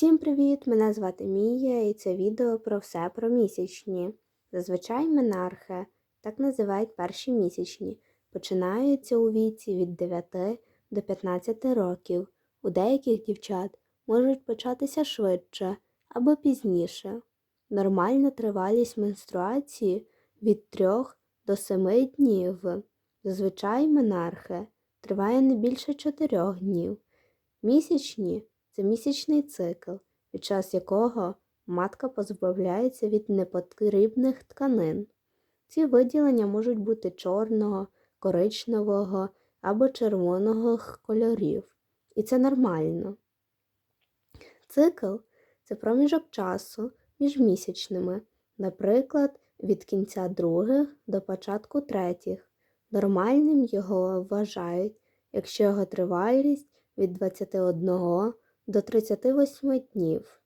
Всім привіт! Мене звати Мія і це відео про все про місячні. Зазвичай менархи, так називають перші місячні, починаються у віці від 9 до 15 років. У деяких дівчат можуть початися швидше або пізніше. Нормальна тривалість менструації від 3 до 7 днів. Зазвичай менархи триває не більше 4 днів. Місячні це місячний цикл, під час якого матка позбавляється від непотрібних тканин. Ці виділення можуть бути чорного, коричневого або червоного кольорів, і це нормально. Цикл це проміжок часу між місячними, наприклад, від кінця других до початку третіх. Нормальним його вважають, якщо його тривалість від 21 до 38 днів.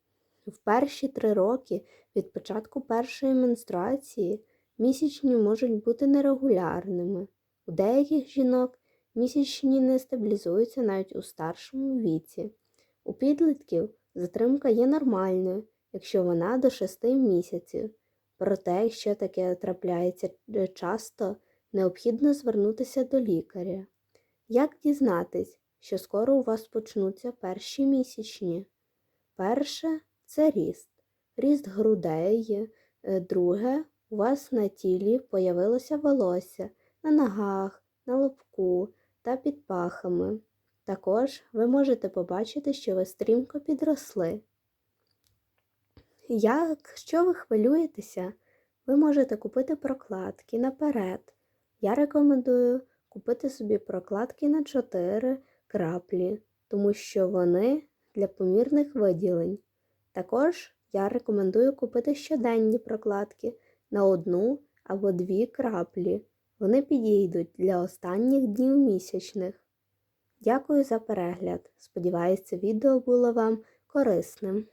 В перші три роки від початку першої менструації місячні можуть бути нерегулярними. У деяких жінок місячні не стабілізуються навіть у старшому віці. У підлітків затримка є нормальною, якщо вона до 6 місяців. Проте, якщо таке трапляється часто, необхідно звернутися до лікаря. Як дізнатись, що скоро у вас почнуться перші місячні? Перше це ріст, ріст грудей. Е, Друге, у вас на тілі появилося волосся на ногах, на лобку та під пахами. Також ви можете побачити, що ви стрімко підросли. Якщо ви хвилюєтеся, ви можете купити прокладки наперед. Я рекомендую купити собі прокладки на 4 краплі, тому що вони для помірних виділень. Також я рекомендую купити щоденні прокладки на одну або дві краплі. Вони підійдуть для останніх днів місячних. Дякую за перегляд. Сподіваюся, це відео було вам корисним.